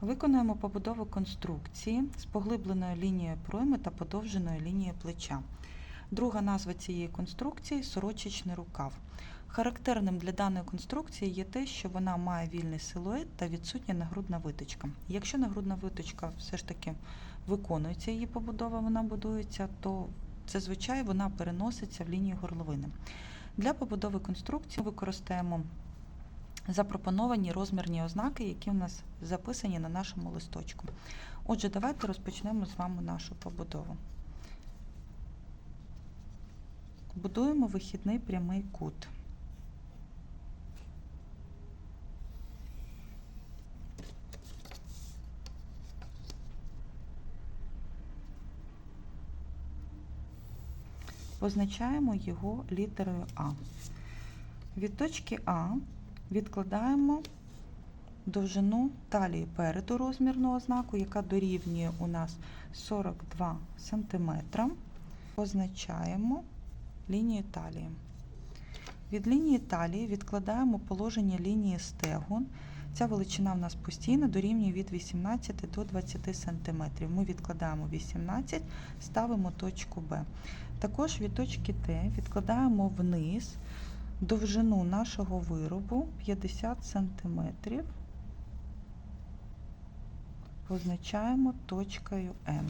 Виконуємо побудову конструкції з поглибленою лінією пройми та подовженою лінією плеча. Друга назва цієї конструкції сорочечний рукав. Характерним для даної конструкції є те, що вона має вільний силует та відсутня нагрудна виточка. Якщо нагрудна виточка все ж таки виконується її побудова, вона будується, то зазвичай вона переноситься в лінію горловини. Для побудови конструкції використаємо запропоновані розмірні ознаки, які в нас записані на нашому листочку. Отже, давайте розпочнемо з вами нашу побудову. Будуємо вихідний прямий кут. Позначаємо його літерою А. Від точки А відкладаємо довжину талії переду розмірного ознаку, яка дорівнює у нас 42 см. Позначаємо лінію талії. Від лінії талії відкладаємо положення лінії стегон. Ця величина в нас постійно дорівнює від 18 до 20 см. Ми відкладаємо 18, ставимо точку Б. Також від точки Т відкладаємо вниз довжину нашого виробу 50 см. Позначаємо точкою М.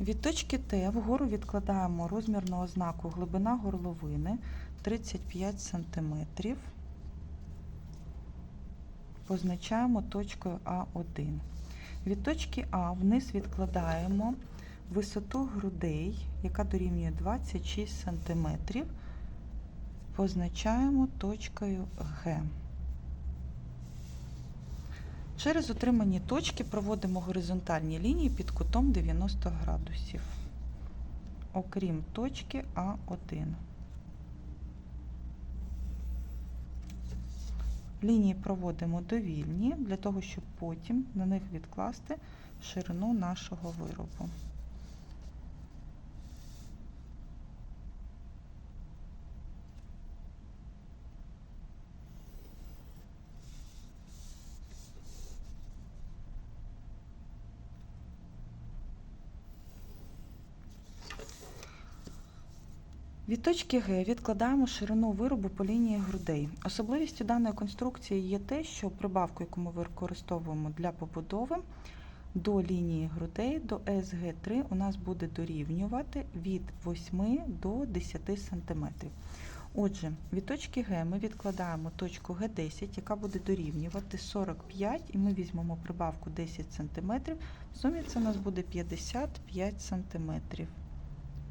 Від точки Т вгору відкладаємо розмірну ознаку глибина горловини 35 см. Позначаємо точкою А1. Від точки А вниз відкладаємо висоту грудей, яка дорівнює 26 см. Позначаємо точкою Г. Через отримані точки проводимо горизонтальні лінії під кутом 90 градусів, окрім точки А1. Лінії проводимо довільні для того, щоб потім на них відкласти ширину нашого виробу. Від точки Г відкладаємо ширину виробу по лінії грудей. Особливістю даної конструкції є те, що прибавку, яку ми використовуємо для побудови до лінії грудей до СГ3 у нас буде дорівнювати від 8 до 10 см. Отже, від точки Г ми відкладаємо точку Г10, яка буде дорівнювати 45, і ми візьмемо прибавку 10 см. В сумі це у нас буде 55 см.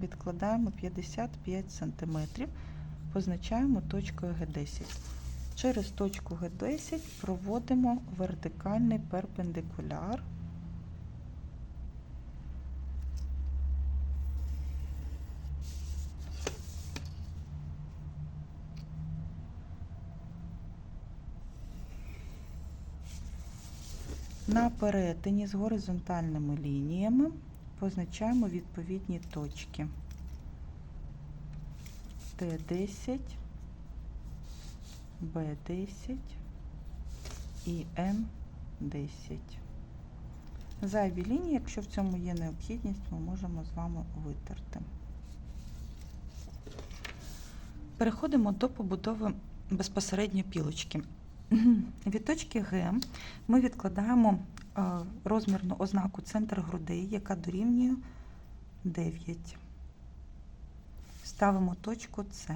Відкладаємо 55 см, позначаємо точкою Г10. Через точку Г10 проводимо вертикальний перпендикуляр. На перетині з горизонтальними лініями позначаємо відповідні точки Т10, Б10 і Н10. Зайві лінії, якщо в цьому є необхідність, ми можемо з вами витерти. Переходимо до побудови безпосередньо пілочки. Від точки Г ми відкладаємо розмірну ознаку центр грудей, яка дорівнює 9. Ставимо точку С.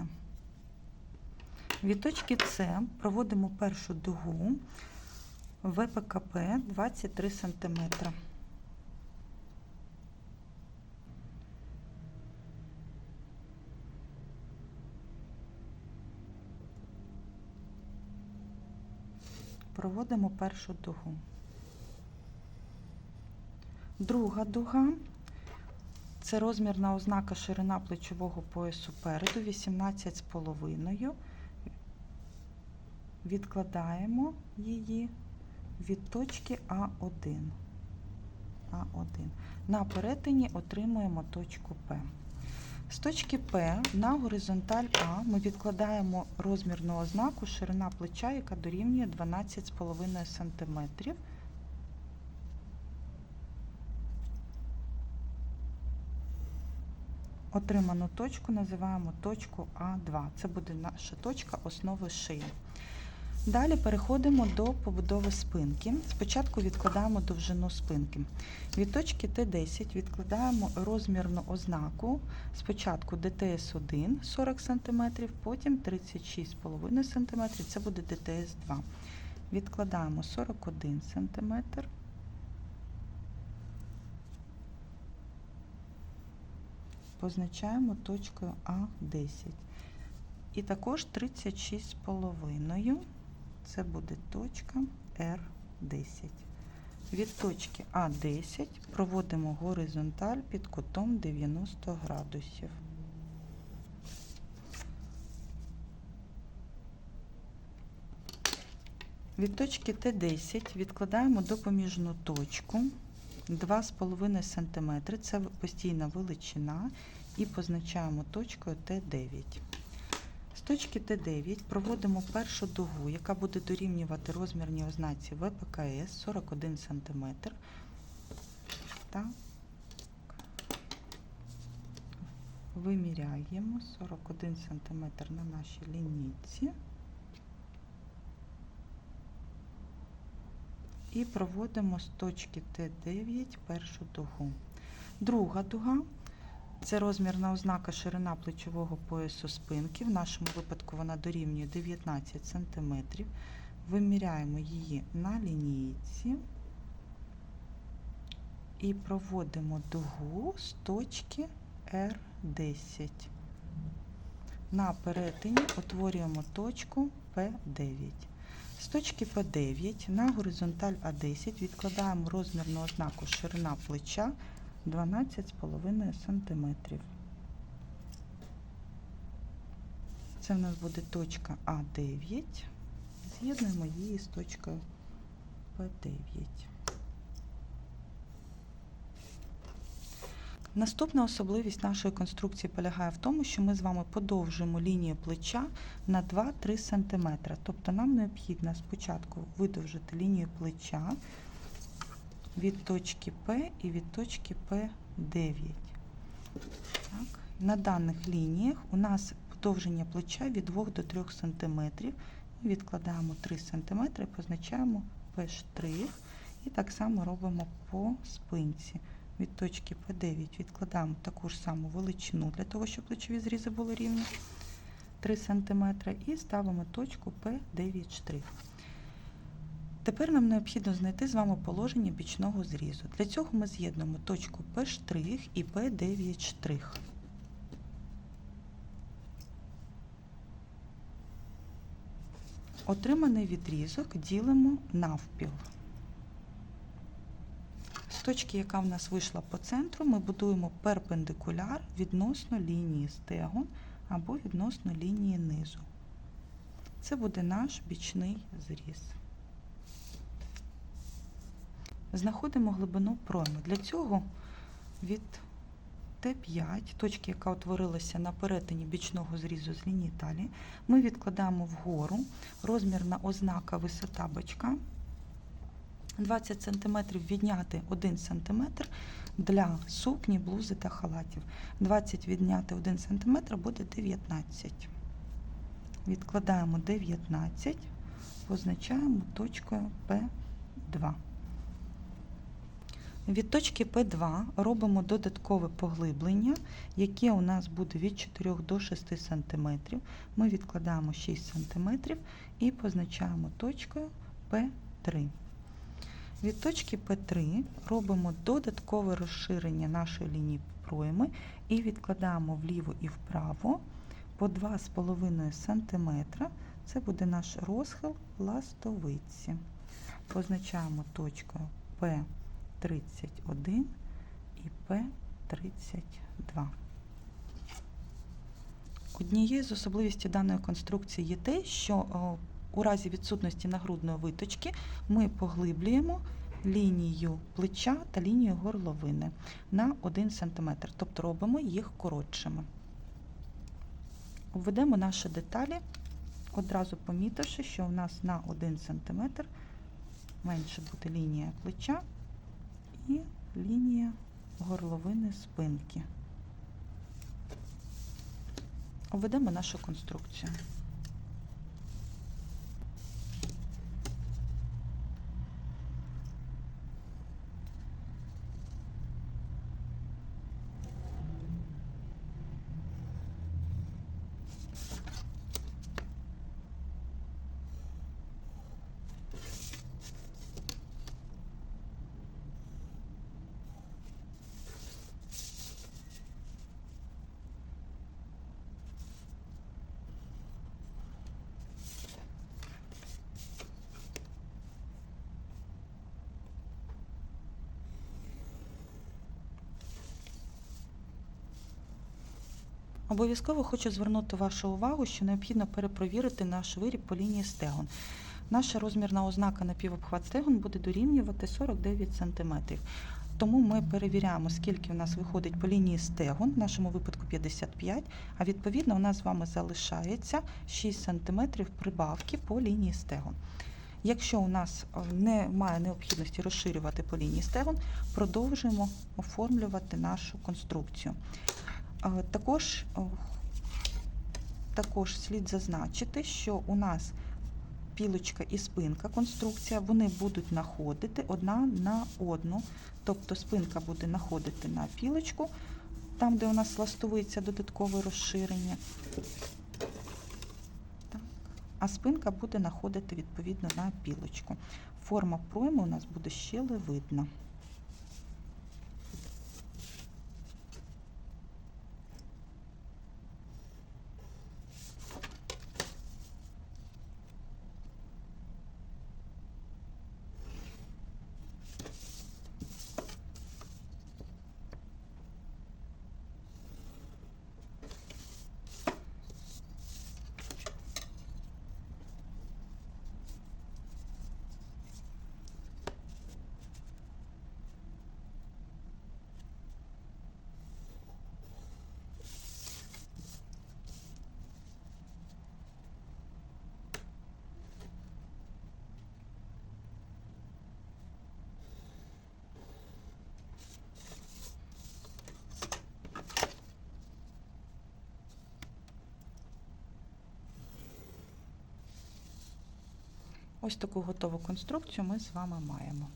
Від точки С проводимо першу дугу ВПКП 23 см. Проводимо першу дугу. Друга дуга це розмірна ознака ширина плечового поясу переду 18,5. Відкладаємо її від точки А1. А1. На перетині отримуємо точку П. З точки П на горизонталь А ми відкладаємо розмірну ознаку ширина плеча, яка дорівнює 12,5 см. Отриману точку називаємо точку А2. Це буде наша точка основи шиї. Далі переходимо до побудови спинки. Спочатку відкладаємо довжину спинки. Від точки Т10 відкладаємо розмірну ознаку. Спочатку ДТС-1 40 см, потім 36,5 см, це буде ДТС-2. Відкладаємо 41 см. Позначаємо точкою А10. І також 36,5 це буде точка R10. Від точки А10 проводимо горизонталь під кутом 90 градусів. Від точки Т10 відкладаємо допоміжну точку 2,5 см. Це постійна величина і позначаємо точкою Т9. З точки Т9 проводимо першу дугу, яка буде дорівнювати розмірній ознаці ВПКС 41 см. Так. Виміряємо 41 см на нашій лінійці. І проводимо з точки Т9 першу дугу. Друга дуга це розмірна ознака ширина плечового поясу спинки. В нашому випадку вона дорівнює 19 см. Виміряємо її на лінійці і проводимо дугу з точки R10. На перетині утворюємо точку P9. З точки P9 на горизонталь А10 відкладаємо розмірну ознаку ширина плеча 12,5 см. Це в нас буде точка А9. З'єднуємо її з точкою П9. Наступна особливість нашої конструкції полягає в тому, що ми з вами подовжуємо лінію плеча на 2-3 см. Тобто нам необхідно спочатку видовжити лінію плеча від точки П і від точки П9. Так. На даних лініях у нас подовження плеча від 2 до 3 см. Ми відкладаємо 3 см, позначаємо П', і так само робимо по спинці. Від точки П9 відкладаємо таку ж саму величину для того, щоб плечові зрізи були рівні 3 см, і ставимо точку П9 штрих. Тепер нам необхідно знайти з вами положення бічного зрізу. Для цього ми з'єднуємо точку П' і П9 штрих. Отриманий відрізок ділимо навпіл. Точки, яка в нас вийшла по центру, ми будуємо перпендикуляр відносно лінії стегон або відносно лінії низу. Це буде наш бічний зріз. Знаходимо глибину пройми. Для цього від Т5, точки, яка утворилася на перетині бічного зрізу з лінії талії, ми відкладаємо вгору розмірна ознака висота бачка. 20 см відняти 1 см для сукні, блузи та халатів. 20 відняти 1 см буде 19. Відкладаємо 19, позначаємо точкою П2. Від точки П2 робимо додаткове поглиблення, яке у нас буде від 4 до 6 см. Ми відкладаємо 6 см і позначаємо точкою П3. Від точки П3 робимо додаткове розширення нашої лінії пройми і відкладаємо вліво і вправо по 2,5 см. Це буде наш розхил ластовиці. Позначаємо точкою П31 і П32. Однією з особливостей даної конструкції є те, що у разі відсутності нагрудної виточки ми поглиблюємо лінію плеча та лінію горловини на 1 см, тобто робимо їх коротшими. Обведемо наші деталі, одразу помітивши, що у нас на 1 см менше буде лінія плеча і лінія горловини спинки. Обведемо нашу конструкцію. Обов'язково хочу звернути вашу увагу, що необхідно перепровірити наш виріб по лінії стегон. Наша розмірна ознака на півобхват стегон буде дорівнювати 49 см. Тому ми перевіряємо, скільки у нас виходить по лінії стегон, в нашому випадку 55, а відповідно у нас з вами залишається 6 см прибавки по лінії стегон. Якщо у нас е, немає необхідності розширювати по лінії стегон, продовжуємо оформлювати нашу конструкцію. Е, Також, також слід зазначити, що у нас пілочка і спинка конструкція, вони будуть находити одна на одну. Тобто спинка буде находити на пілочку, там, де у нас ластовиця додаткове розширення. А спинка буде находити відповідно на пілочку. Форма пройми у нас буде щелевидна. Ось таку готову конструкцію ми з вами маємо.